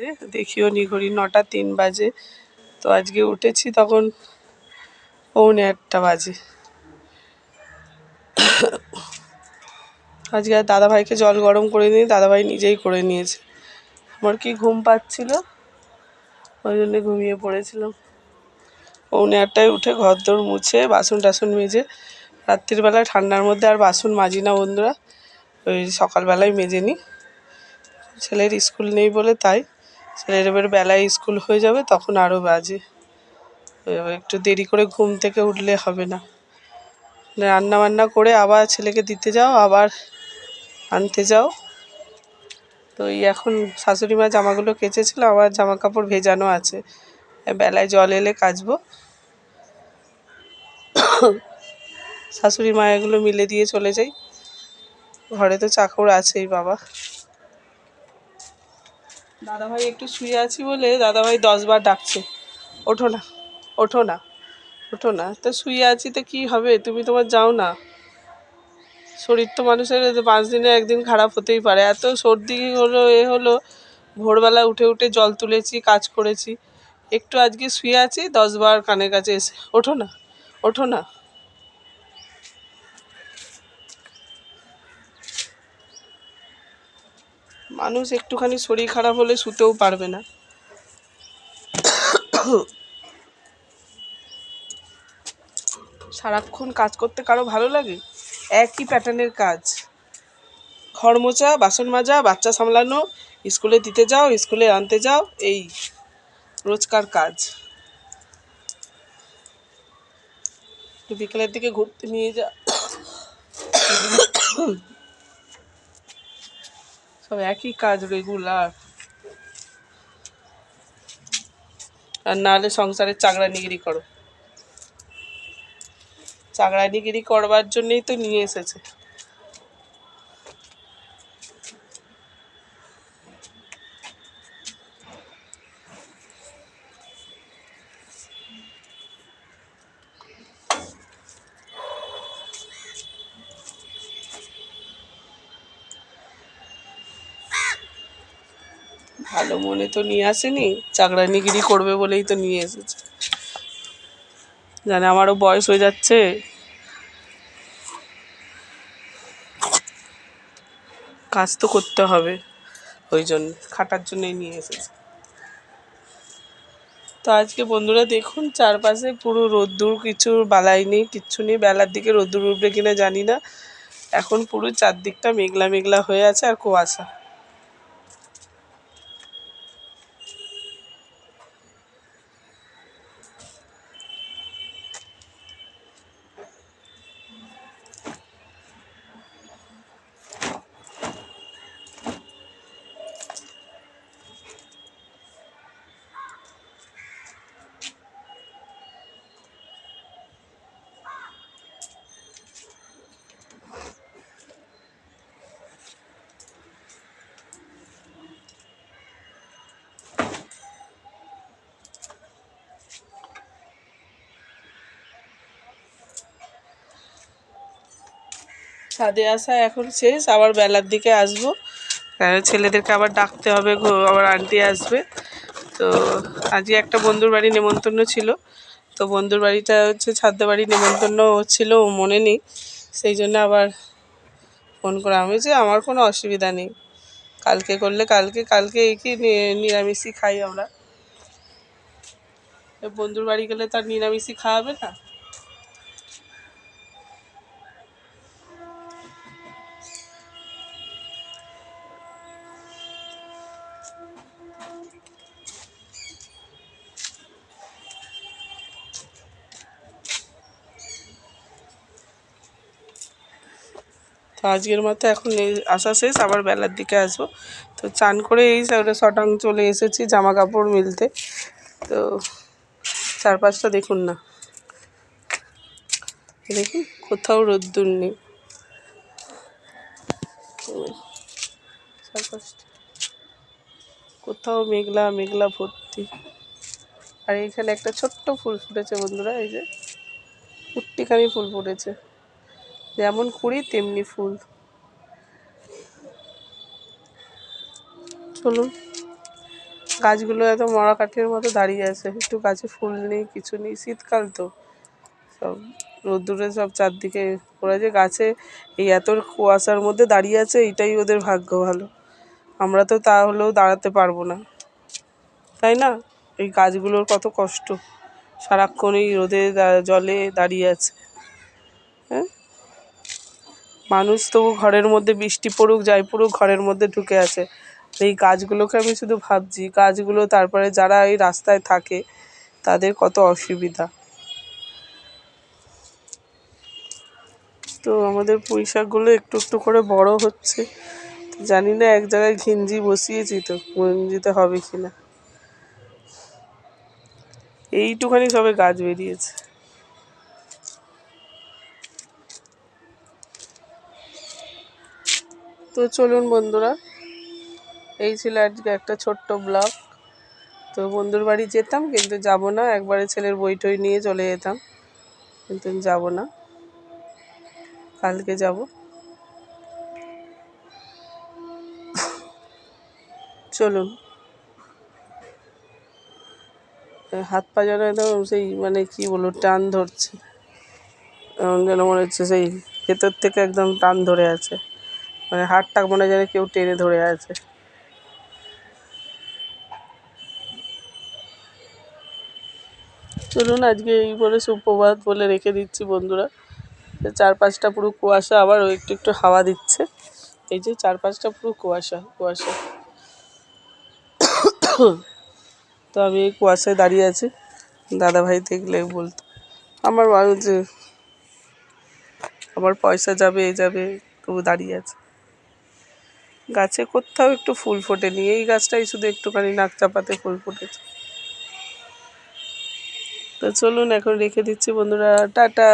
বাজে, দেখিও নি ঘড়ি নটা তিন বাজে। তো আজকে উঠেছি তখন পৌনে আটটা বাজে। আজকে আর দাদাভাইকে জল গরম করে নিয়ে, দাদাভাই নিজেই করে নিয়েছে। আমার কি ঘুম পাচ্ছিল? ওই জন্য ঘুমিয়ে পড়েছিলাম। পৌনে আটটায় উঠে ঘর দৌড় মুছে, বাসন টাসন মেজে, রাত্রিবেলায় ঠান্ডার মধ্যে আর বাসন মাজি না বন্ধুরা, ওই সকালবেলায় মেজে নিই ছেলের স্কুল নেই বলে তাই। ছেলের বেলায় স্কুল হয়ে যাবে, তখন আরও বাজে। একটু দেরি করে ঘুম থেকে উঠলে হবে না। রান্না বান্না করে আবার ছেলেকে দিতে যাও, আবার আনতে যাও। তো এই এখন শাশুড়ি মা জামাগুলো কেচেছিল, আবার জামা কাপড় ভেজানো আছে। বেলায় জল এলে কাচবো। শাশুড়ি মা এগুলো মিলে দিয়ে চলে যাই। ঘরে তো চাকর আছেই বাবা। দাদাভাই একটু শুয়ে আছি বলে দাদাভাই দশবার ডাকছে। ওঠো না ওঠো না ওঠো না। তো শুয়ে আছি তো কী হবে? তুমি তোমার যাও না। শরীর তো মানুষের পাঁচ দিনে একদিন খারাপ হতেই পারে। এত সর্দি হলো, এ হলো, ভোরবেলা উঠে উঠে জল তুলেছি, কাজ করেছি। একটু আজকে শুয়ে আছি, দশবার কানের কাছে এসে। ওঠো না ওঠো না। মানুষ একটুখানি শরীর খারাপ হলে শুতেও পারবে না। সারাক্ষণ কাজ করতে কারও ভালো লাগে? একই প্যাটার্নের কাজ। ঘর মোচা বাসন মাজা, বাচ্চা সামলানো, স্কুলে দিতে যাও, স্কুলে আনতে যাও, এই রোজকার কাজ। বিকেলের দিকে ঘুরতে নিয়ে যা। সব একই কাজ রেগুলার আর নাহলে সংসারের চাকরানিগিরি করো। চাকরানিগিরি করবার জন্যই তো নিয়ে এসেছে। ভালো মনে তো নিয়ে আসেনি, চাকরানিগিরি করবে বলেই তো নিয়ে এসেছে। জানে আমারও বয়স হয়ে যাচ্ছে। কাজ তো করতে হবে, ওই জন্য, খাটার জন্যই নিয়ে এসেছে। তো আজকে বন্ধুরা দেখুন, চারপাশে পুরো রোদ্দুর, কিছু বালাই নেই, কিচ্ছু নেই, বেলার দিকে রোদ্দুর উঠবে কিনা জানি না। এখন পুরো চারদিকটা মেঘলা মেঘলা হয়ে আছে আর কুয়াশা। ছাদে আসা এখন শেষ, আবার বেলার দিকে আসব। ছেলেদেরকে আবার ডাকতে হবে আবার আন্টি আসবে। তো আজকে একটা বন্ধুর বাড়ি নেমন্তন্ন ছিল। তো বন্ধুর বাড়িটা হচ্ছে ছাদ্য বাড়ি নেমন্তন্ন ছিল মনে নেই। সেই জন্য আবার ফোন করা আমি যে আমার কোনো অসুবিধা নেই। কালকে করলে কালকে কালকে এই কি নিরামিষই খাই আমরা। বন্ধুর বাড়ি গেলে তার নিরামিষই খাওয়াবে না? তো আজকের মতো এখন আসা শেষ, আবার বেলার দিকে আসব। তো চান করে এই শটাং চলে এসেছি জামা কাপড় মিলতে। তো চারপাশটা দেখুন না। দেখুন কোথাও রোদ্দুর নেই। কোথাও মেঘলা মেঘলা ভর্তি। আর এইখানে একটা ছোট্ট ফুল ফুটেছে বন্ধুরা, এই যে। কুট্টিখানি ফুল ফুটেছে। যেমন কুড়ি, তেমনি ফুল। চলুন। গাছগুলো এত মরা কাঠের মতো দাঁড়িয়ে আছে। একটু গাছে ফুল নেই, কিছু নেই। শীতকাল তো। সব রোদ্দুরে সব চারদিকে ওরা যে গাছে এই এত কুয়াশার মধ্যে দাঁড়িয়ে আছে, এইটাই ওদের ভাগ্য ভালো। আমরা তো তা হলেও দাঁড়াতে পারব না। তাই না? এই গাছগুলোর কত কষ্ট। সারাক্ষণ এই রোদে জলে দাঁড়িয়ে আছে। মানুষ তবু ঘরের মধ্যে বৃষ্টি পড়ুক, যাই পড়ুক, ঘরের মধ্যে ঢুকে আছে। এই গাছগুলোকে আমি শুধু ভাবছি গাছগুলো তারপরে যারা এই রাস্তায় থাকে, তাদের কত অসুবিধা। তো আমাদের পুঁইশাকগুলো একটু একটু করে বড় হচ্ছে। জানি না, এক জায়গায় ঘিঞ্জি বসিয়েছি তো ঘিঞ্জিতে হবে কি না এইটুখানি সবে গাছ বেরিয়েছে। তো চলুন বন্ধুরা, এই ছিল আজকে একটা ছোট্ট ব্লগ। তো বন্ধুর বাড়ি যেতাম, কিন্তু যাব না। একবারে ছেলের বই টই নিয়ে চলে যেতাম, কিন্তু যাব না। কালকে যাব। চলুন। হাত পা যেন একদম সেই মানে কি বলব, টান ধরছে। এমন যেন মনে হচ্ছে সেই ভেতর থেকে একদম টান ধরে আছে। মানে হাতটা মনে যেন কেউ টেনে ধরে আছে। চলুন, আজকে এই বলে সুপ্রভাত বলে রেখে দিচ্ছি বন্ধুরা। যে চারপাশটা পুরো কুয়াশা আবার একটু একটু হাওয়া দিচ্ছে। এই যে চারপাশটা পুরো কুয়াশা কুয়াশা। তো আমি এই কুয়াশায় দাঁড়িয়ে আছি। দাদা ভাই দেখলে বলতো, আমার যে, আমার পয়সা যাবে এ যাবে, তবু দাঁড়িয়ে আছে। গাছে কোথাও একটু ফুল ফোটেনি। এই গাছটাই শুধু একটুখানি নাক চাপাতে ফুল ফুটেছে। তো চলুন, এখন রেখে দিচ্ছি বন্ধুরা। টাটা!